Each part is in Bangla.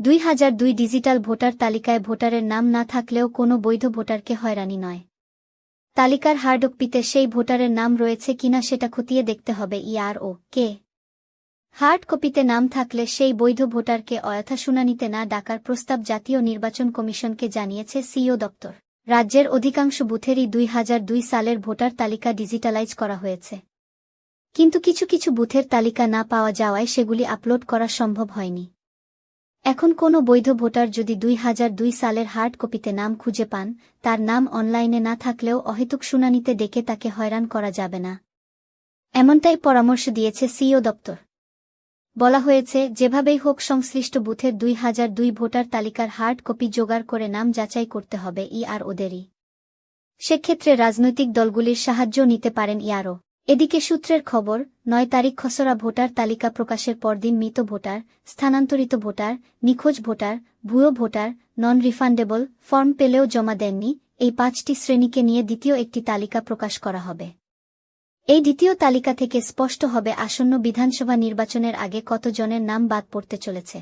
দুই হাজার দুই ডিজিটাল ভোটার তালিকায় ভোটারের নাম না থাকলেও কোনো বৈধ ভোটারকে হয়রানি নয়। তালিকার হার্ডকপিতে সেই ভোটারের নাম রয়েছে কিনা সেটা খতিয়ে দেখতে হবে ইয়ার ও কে হার্ড কপিতে নাম থাকলে সেই বৈধ ভোটারকে অযথা শুনানিতে না ডাকার প্রস্তাব জাতীয় নির্বাচন কমিশনকে জানিয়েছে সিও দপ্তর। রাজ্যের অধিকাংশ বুথেরই দুই হাজার দুই সালের ভোটার তালিকা ডিজিটালাইজ করা হয়েছে। কিন্তু কিছু কিছু বুথের তালিকা না পাওয়া যাওয়ায় সেগুলি আপলোড করা সম্ভব হয়নি। এখন কোনো বৈধ ভোটার যদি দুই হাজার দুই সালের হার্ড কপিতে নাম খুঁজে পান, তার নাম অনলাইনে না থাকলেও অহেতুক শুনানিতে ডেকে তাকে হয়রান করা যাবে না। এমনটাই পরামর্শ দিয়েছে সিও দপ্তর। বলা হয়েছে, যেভাবেই হোক সংশ্লিষ্ট বুথের দুই হাজার দুই ভোটার তালিকার হার্ড কপি জোগাড় করে নাম যাচাই করতে হবে ই আর ওদেরই। সেক্ষেত্রে রাজনৈতিক দলগুলির সাহায্য নিতে পারেন ইয়ারও এদিকে সূত্রের খবর, নয় তারিখ খসড়া ভোটার তালিকা প্রকাশের পরদিন মৃত ভোটার, স্থানান্তরিত ভোটার, নিখোঁজ ভোটার, ভুয়ো ভোটার নন রিফান্ডেবল ফর্ম পেলেও জমা দেননি, এই পাঁচটি শ্রেণীকে নিয়ে দ্বিতীয় একটি তালিকা প্রকাশ করা হবে। এই দ্বিতীয় তালিকা থেকে স্পষ্ট হবে আসন্ন বিধানসভা নির্বাচনের আগে কতজনের নাম বাদ পড়তে চলেছে।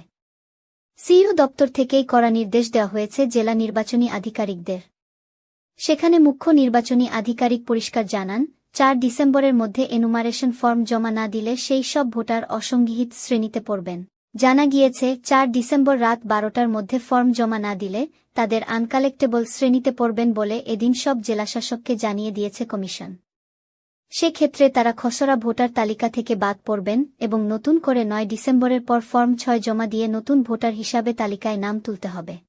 সিইও দপ্তর থেকেই করা নির্দেশ দেওয়া হয়েছে জেলা নির্বাচনী আধিকারিকদের। সেখানে মুখ্য নির্বাচনী আধিকারিক পরিষ্কার জানান চার ডিসেম্বরের মধ্যে এনুমারেশন ফর্ম জমা না দিলে সেই সব ভোটার অসংগৃহীত শ্রেণীতে পড়বেন। জানা গিয়েছে, চার ডিসেম্বর রাত বারোটার মধ্যে ফর্ম জমা না দিলে তাদের আনকালেক্টেবল শ্রেণীতে পড়বেন বলে এদিন সব জেলাশাসককে জানিয়ে দিয়েছে কমিশন। সেক্ষেত্রে তারা খসড়া ভোটার তালিকা থেকে বাদ পড়বেন এবং নতুন করে নয় ডিসেম্বরের পর ফর্ম ছয় জমা দিয়ে নতুন ভোটার হিসাবে তালিকায় নাম তুলতে হবে।